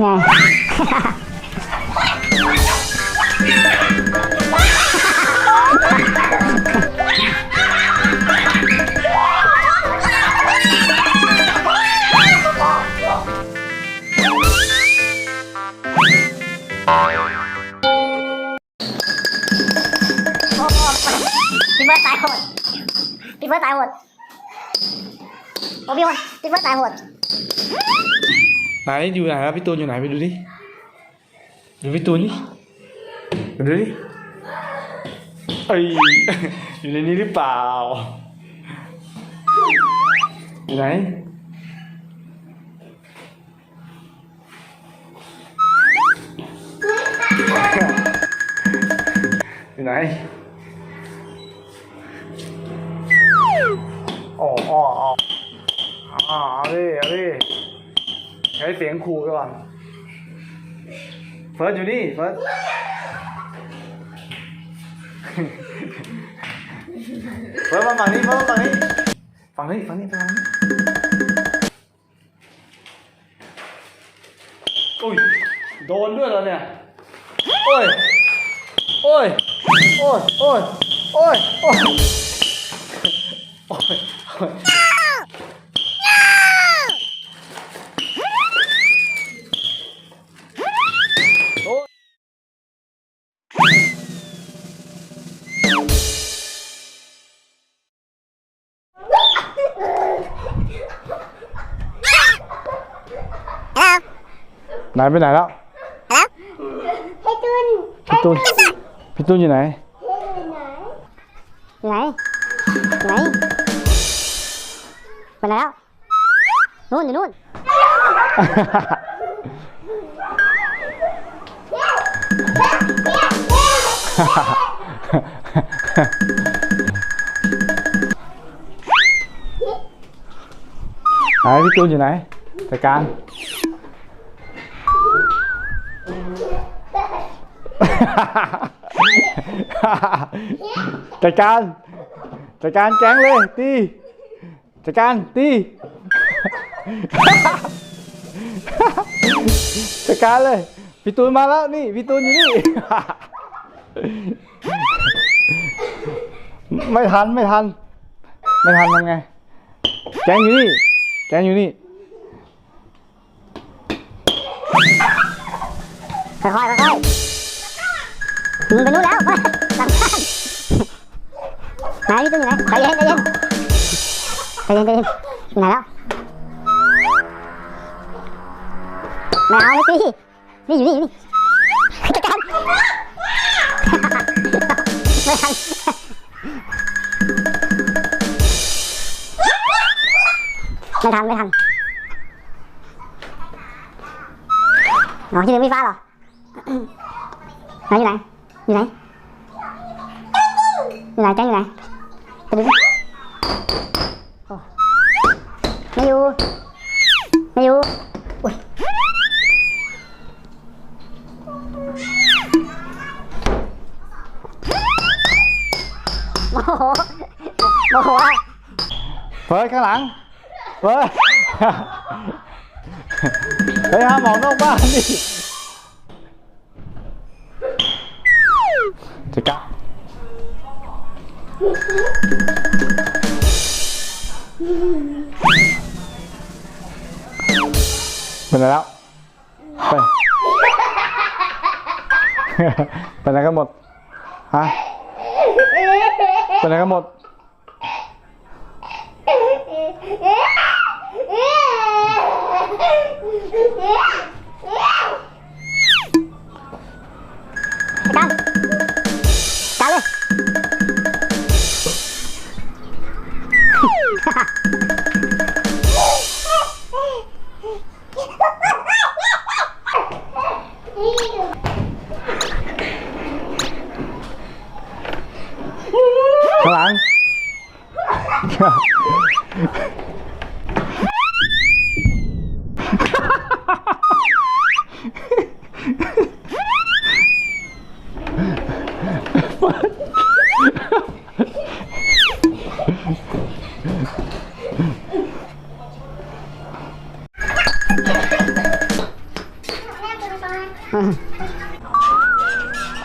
ไง พี่เบิร์ดตายโหดพี่เบิร์ดตายโหดโอ้พี่วันพี่เบิร์ดตายโหด ไหนอยู่ไหนครับพี่ตูนอยู่ไหนไปดูดิดูพี่ตูนนี่ดูดิเอ้ยอยู่ในนี้หรือเปล่าอยู่ไหนอยู่ไหนอ๋ออ๋ออ๋ออ๋อเอาดิเอาดิใช้เสียงขู่ก่อนเฟิร์สอยู่นี่เฟิร์สเฟิร์สมาฝั่งนี้เฟิร์สมาฝั่งนี้ฝั่งนี้ฝั่งนี้ฝั่งนี้อุ้ยโดนด้วยเหรอเนี่ยโอ้ยโอ้ยโอ้ยโอ้ยโอ้ยโอ้ยโอ้ยโอ้ย ไหนไปไหนแล้วให้ตุนพี่ตูนพี่ตูนอยู่ไหน ไหน ไหนไปไหนแล้วนู่นอยู่นู่นไหนพี่ตูนอยู่ไหนจัดการ จัดการจัดการแกงเลยตีจัดการตีจัดการเลยพี่ตูนมาแล้วนี่พี่ตูนอยู่นี่ ไม่ทันไม่ทัน ไม่ทันทำไงแกงอยู่นี่แกงอยู่นี่ค่อยๆค่อย ไปนู่นแล้วไปหลังบ้านไหนพี่ตุนอยู่ไหนใจเย็นใจเย็นใจเย็นใจเย็นไหนแล้วไม่เอาไม่ตีนี่อยู่นี่อยู่นี่จัดการไม่ทันไม่ทันไม่ทันอ๋อที่เดินไม่ฟ้าเหรอไหนอยู่ไหน อยู่ไหนอยู่ไหนแจ้งอยู่ไหนไปดูดิไม่อยู่ไม่อยู่อุ้ยโมโหโมโหอะเฟิร์สข้างหลังเฟิร์สไปหาหมอนอกบ้านดิ จะกะเป็นไรแล้ว ไป ไปไหนกันหมด ฮะ ไปไหนกันหมดกั อ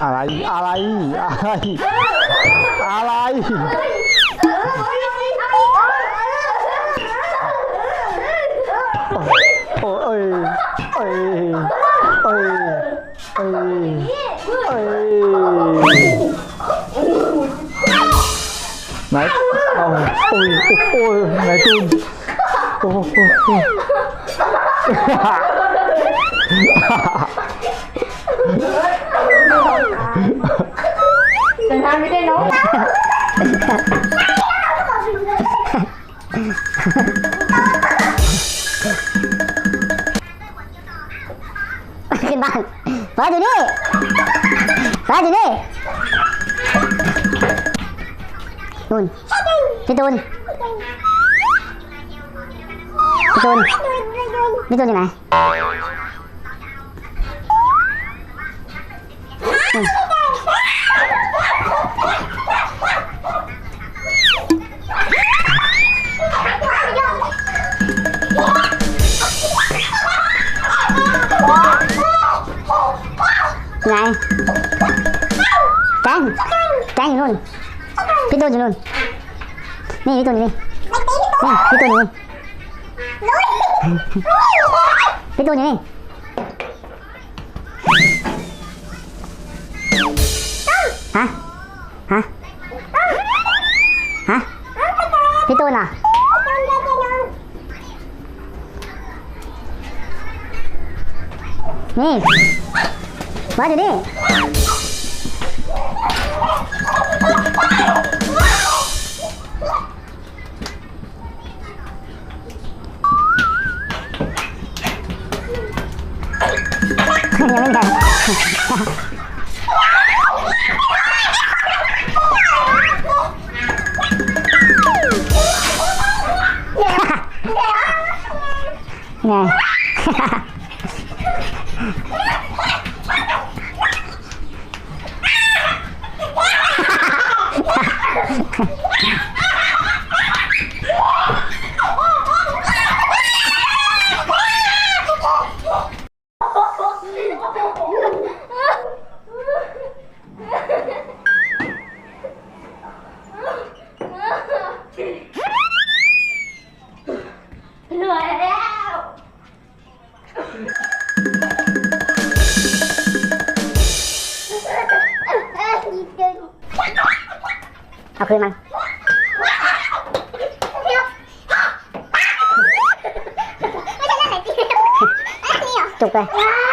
ะไร อะไร อะไร อะไร อ้ยเอ้ยเอ้ยเอ้ยเอ้ยเอ้ยไหนเอาโอ้ยโอ้ยไหนตุนโอ้โหโอ้โหแต่ทำไม่ได้น้อง นู่นพี่ตูนพี่ตูนพี่ตูนอยู่ไหนไงแจ้งแจ้งนู่น พี่ตูนอยู่นู่นนี่พี่ตูนอยู่นี่นี่พี่ตูนอยู่นี่พี่ตูนอยู่นี่ฮะฮะฮะพี่ตูนเหรอนี่บอสอยู่นี่ ไคืนมันจุกเลย